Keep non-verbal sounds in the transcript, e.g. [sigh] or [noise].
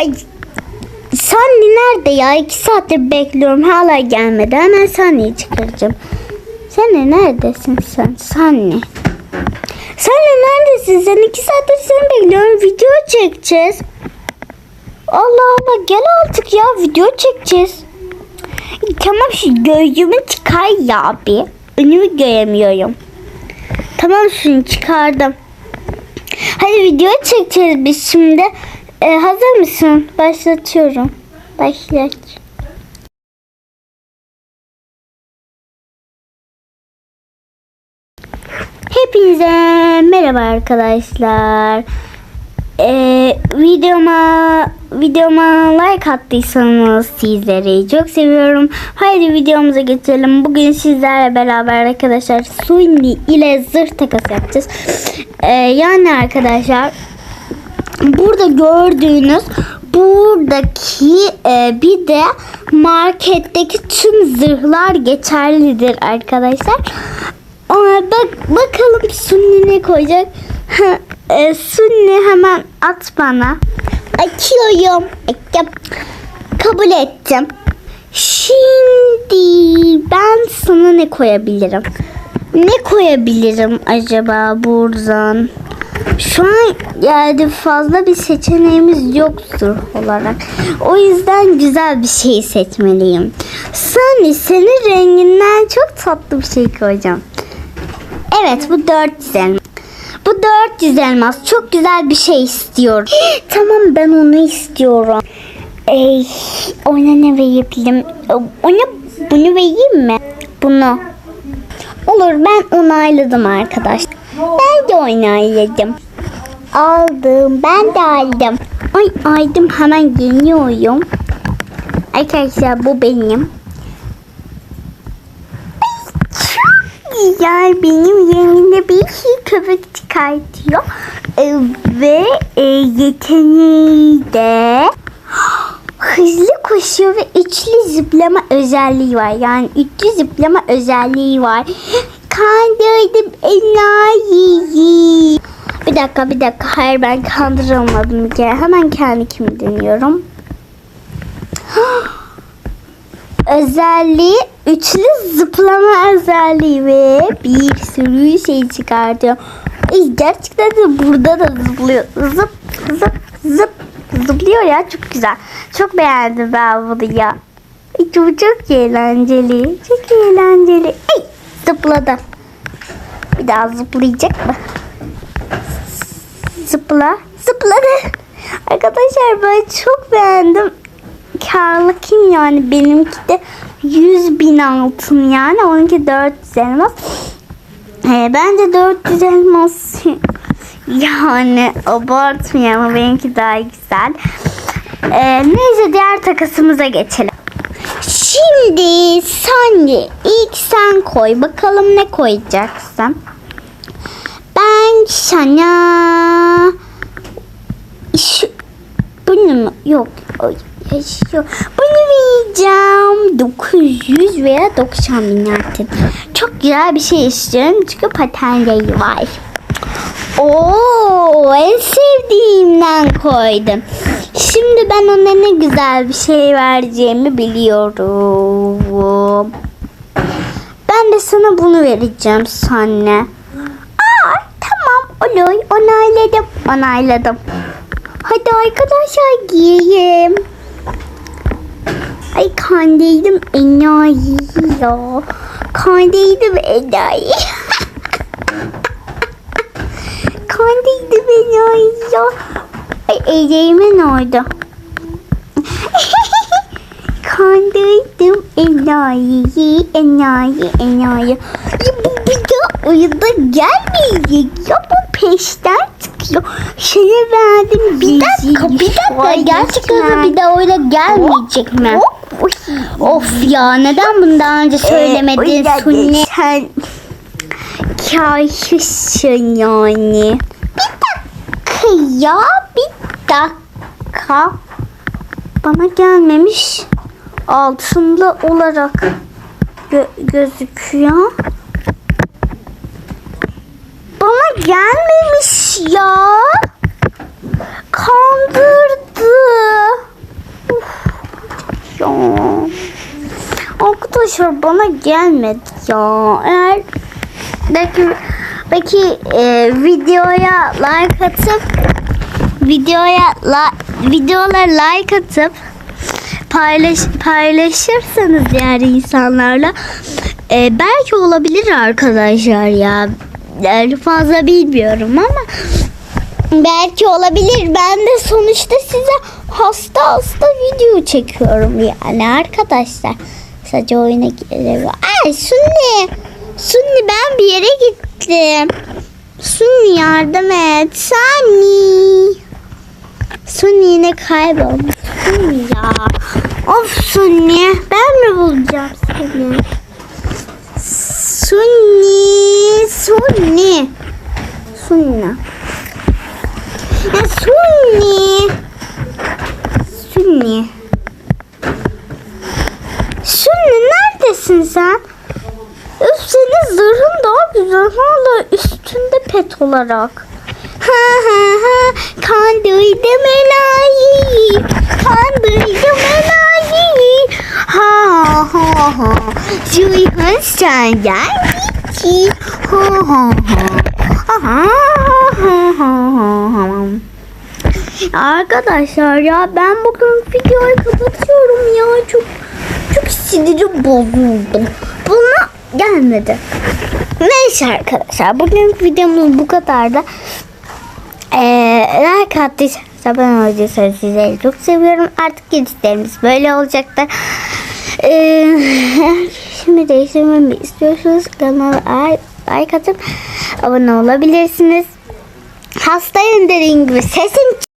Ay Sandy nerede ya? İki saattir bekliyorum. Hala gelmedi. Hemen Sandy'yi çıkaracağım. De neredesin sen? Sandy. Sen de neredesin? Sen iki saattir seni bekliyorum. Video çekeceğiz. Allah Allah gel artık ya. Video çekeceğiz. Tamam şu gözümü çıkar ya abi. Önümü göremiyorum. Tamam şunu çıkardım. Hadi video çekeceğiz biz şimdi. Ee, hazır mısın? Başlatıyorum. Başlat. Hepinize merhaba arkadaşlar. Ee, videoma videoma like attıysanız sizleri çok seviyorum. Haydi videomuza geçelim. Bugün sizlerle beraber arkadaşlar Suni ile zırh takas yapacağız. Ee, yani arkadaşlar burada gördüğünüz buradaki e, bir de marketteki tüm zırhlar geçerlidir arkadaşlar. Aa, bak bakalım Sunni ne koyacak? E, Sunni hemen at bana. Açıyorum. Açtım. Kabul ettim. Şimdi ben sana ne koyabilirim? Ne koyabilirim acaba buradan? Şu an yani fazla bir seçeneğimiz yoktur olarak. O yüzden güzel bir şey seçmeliyim. Sunny senin renginden çok tatlı bir şey koyacağım. Evet bu 400 elmas. Bu 400 elmas. Çok güzel bir şey istiyorum. [gasps] tamam ben onu istiyorum. Ey, ona ne verebilirim? Ona bunu vereyim mi? Bunu. Olur ben onayladım arkadaş. Ben de onayladım. Aldım. Ben de aldım. Ay aldım hemen geliyorum. Arkadaşlar bu benim. güzel benim yerimde bir şey köpek çıkartıyor. Ee, ve e, yeteneği de hızlı koşuyor ve üçlü zıplama özelliği var. Yani üçlü zıplama özelliği var. Kandırdım enayiyi. Bir dakika bir dakika. Hayır ben kandırılmadım bir kere. Hemen kendi kimi deniyorum. [gasps] özelliği üçlü zıplama özelliği ve bir sürü şey çıkartıyor. Ay, gerçekten de burada da zıplıyor. Zıp zıp zıp zıplıyor ya çok güzel. Çok beğendim ben bunu ya. Ay, çok, çok eğlenceli. Çok eğlenceli. Ay, zıpladı. Daha zıplayacak mı? Zıpla. Zıpladı. Arkadaşlar ben çok beğendim karlı kim yani benimki de 100 bin altın yani onunki 400 elmas. Ee, bence 400 elmas [laughs] yani abartmayalım benimki daha güzel. Ee, neyse diğer takasımıza geçelim. Şimdi Sandy ilk sen koy bakalım ne koyacaksın. Ben sana şu bunu mu? Yok. Yaşıyor. Bunu vereceğim. 900 veya 90 bin artık. Çok güzel bir şey istiyorum. Çünkü patenleri var. Oo, en sevdiğimden koydum. Şimdi ben ona ne güzel bir şey vereceğimi biliyorum. Ben de sana bunu vereceğim Sanne. Olur. Onayladım. Onayladım. Hadi arkadaşlar giyelim. Ay kandiydim enayi ya. Kandiydim enayi. [laughs] kandiydim enayi ya. Ay ellerime ne oldu? [laughs] Kandırdım enayi, enayi, enayi. Ya bu bir daha oyunda gelmeyecek ya bu peşten çıkıyor. Şeye verdim bir dakika, bir dakika. Gerçekten bir daha oyuna gelmeyecek mi? Of ya neden bunu daha önce söylemedin Sunni? Sen kaşısın yani. Bir dakika ya bir dakika. Bana gelmemiş altında olarak gö- gözüküyor. gelmemiş ya. Kandırdı. Uf, ya. Arkadaşlar bana gelmedi ya. Eğer belki belki e, videoya like atıp videoya la, videolara like atıp paylaş, paylaşırsanız diğer insanlarla e, belki olabilir arkadaşlar ya. Yani fazla bilmiyorum ama belki olabilir. Ben de sonuçta size hasta hasta video çekiyorum yani arkadaşlar. Sadece oyuna girelim. Ay Sunni. Sunni ben bir yere gittim. Sunni yardım et. Sunni. Sunni yine kaybolmuş. Sunni ya. Of Sunni. Ben mi bulacağım seni? Sunni. Sunni. Sunni. Ya Sunni. Sunni. Sunni neredesin sen? Üf senin zırhın daha güzel. Hala üstünde pet olarak. Ha ha ha. Kandırdım enayi. Kandırdım enayi. Ha ha ha. Ha ha ha ha ha. Arkadaşlar ya ben bugün videoyu kapatıyorum ya çok çok sinirim bozuldu. Buna gelmedi. Neyse arkadaşlar bugün videomuz bu kadardı. Ee, like attıysanız abone olduysanız sizleri çok seviyorum. Artık gidişlerimiz böyle olacaktır. Ee, [laughs] şimdi değiştirmemi istiyorsanız kanala like atıp abone olabilirsiniz. Hastayım dediğim gibi sesim